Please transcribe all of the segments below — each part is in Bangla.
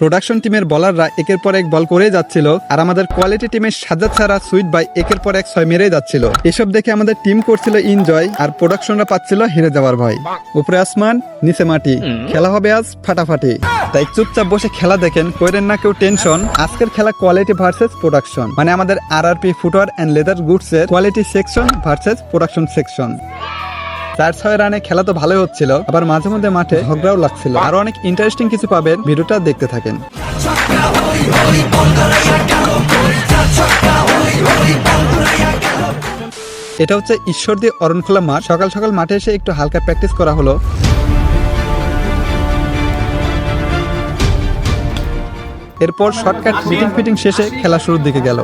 প্রোডাকশন টিমের বলাররা একের পর এক বল করে যাচ্ছিল, আর আমাদের কোয়ালিটি টিমের সাজাদ ছাড়া সুইট বাই একের পর এক ছয় মেরে যাচ্ছিল। এসব দেখে আমাদের টিম করছিল এনজয় আর প্রোডাকশনরা পাচ্ছিল হেরে যাওয়ার ভয়। উপরে আসমান, নিচে মাটি। খেলা হবে আজ ফাটাফাটি। তাই চুপচাপ বসে খেলা দেখেন, কইরেন না কেউ টেনশন আজকের খেলা কোয়ালিটি ভার্সেস প্রোডাকশন মানে আমাদের R R P footwear and leather goods এর quality section versus production section চার ছয় রানে খেলা তো ভালোই হচ্ছিল, আবার মাঝে মধ্যে মাঠে ঝগড়াও লাগছিল। আরও অনেক ইন্টারেস্টিং কিছু পাবেন, ভিডিওটা দেখতে থাকেন। এটা হচ্ছে ঈশ্বরদী অরণখোলা মাঠ। সকাল সকাল মাঠে এসে একটু হালকা প্র্যাকটিস করা হলো। এরপর শর্টকাট মিটিং ফিটিং শেষে খেলা শুরুর দিকে গেল।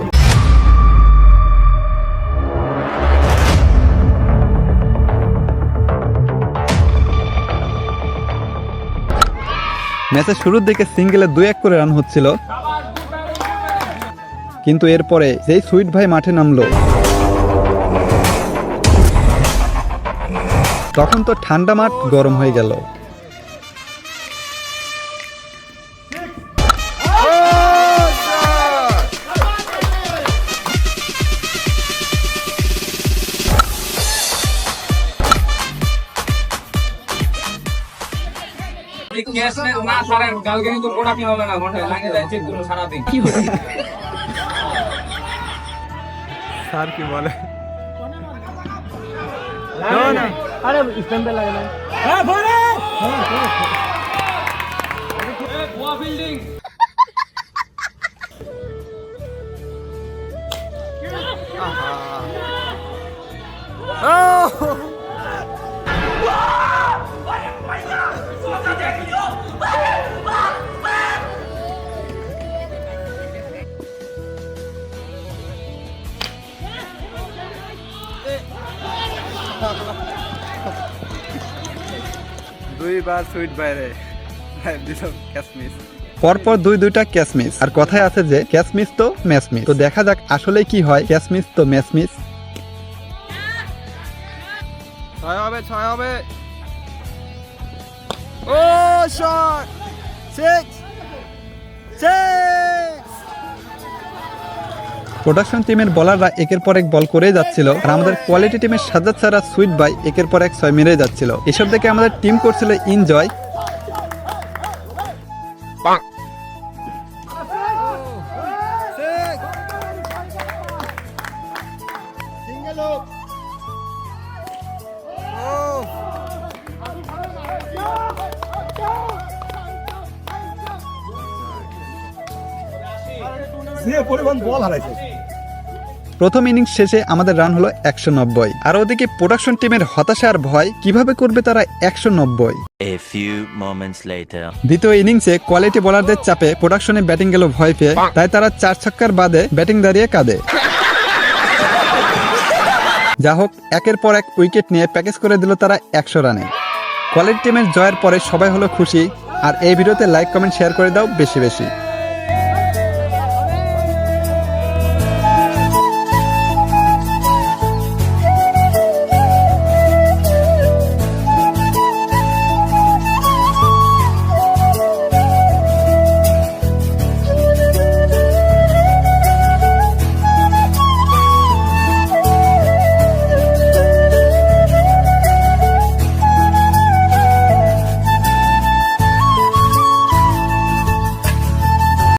ম্যাচের শুরুর দিকে সিঙ্গেলে দুই এক করে রান হচ্ছিল। কিন্তু এরপরে যেই সুইট ভাই মাঠে নামলো, তখন তো ঠান্ডা মাঠ গরম হয়ে গেল। ক্যাশ না ছাড়েন কালকে কিন্তু প্রোডাক্ট হবে না লাগে স্যার কি বলে? আরে স্ট্যাম্পে লাগে না। বিল্ডিং দুইবার সুইট বাইরে ক্যাশমিস পরপর দুই দুইটা ক্যাচ মিস আর কথায় আছে যে ক্যাচ মিস তো ম্যাচমিস তো দেখা যাক আসলে কি হয়। ক্যাচ মিস তো ম্যাচমিস ছয় হবে ছয় হবে। ও শট সিক্স সিক্স প্রোডাকশন টিমের বলাররা একের পর এক বল করে যাচ্ছিল আর আমাদের কোয়ালিটি টিমের সাজাদ ছাড়া সুইট বাই একের পর এক ছয় মেরে যাচ্ছিল। এসব দেখে আমাদের টিম করছিল এনজয় পরিমাণ বল হারাইছে। প্রথম ইনিংস শেষে আমাদের রান হলো একশো নব্বই। আর ওদিকে প্রোডাকশন টিমের হতাশা আর ভয় কীভাবে করবে তারা একশো নব্বই. দ্বিতীয় ইনিংসে কোয়ালিটি বোলারদের চাপে প্রোডাকশনে ব্যাটিং গেল ভয় পেয়ে তাই তারা চার ছক্কার বাদে ব্যাটিং দাঁড়িয়ে কাঁদে। যা হোক একের পর এক উইকেট নিয়ে প্যাকেজ করে দিল তারা একশো রানে। কোয়ালিটি টিমের জয়ের পরে সবাই হলো খুশি আর এই ভিডিওতে লাইক কমেন্ট শেয়ার করে দাও বেশি বেশি।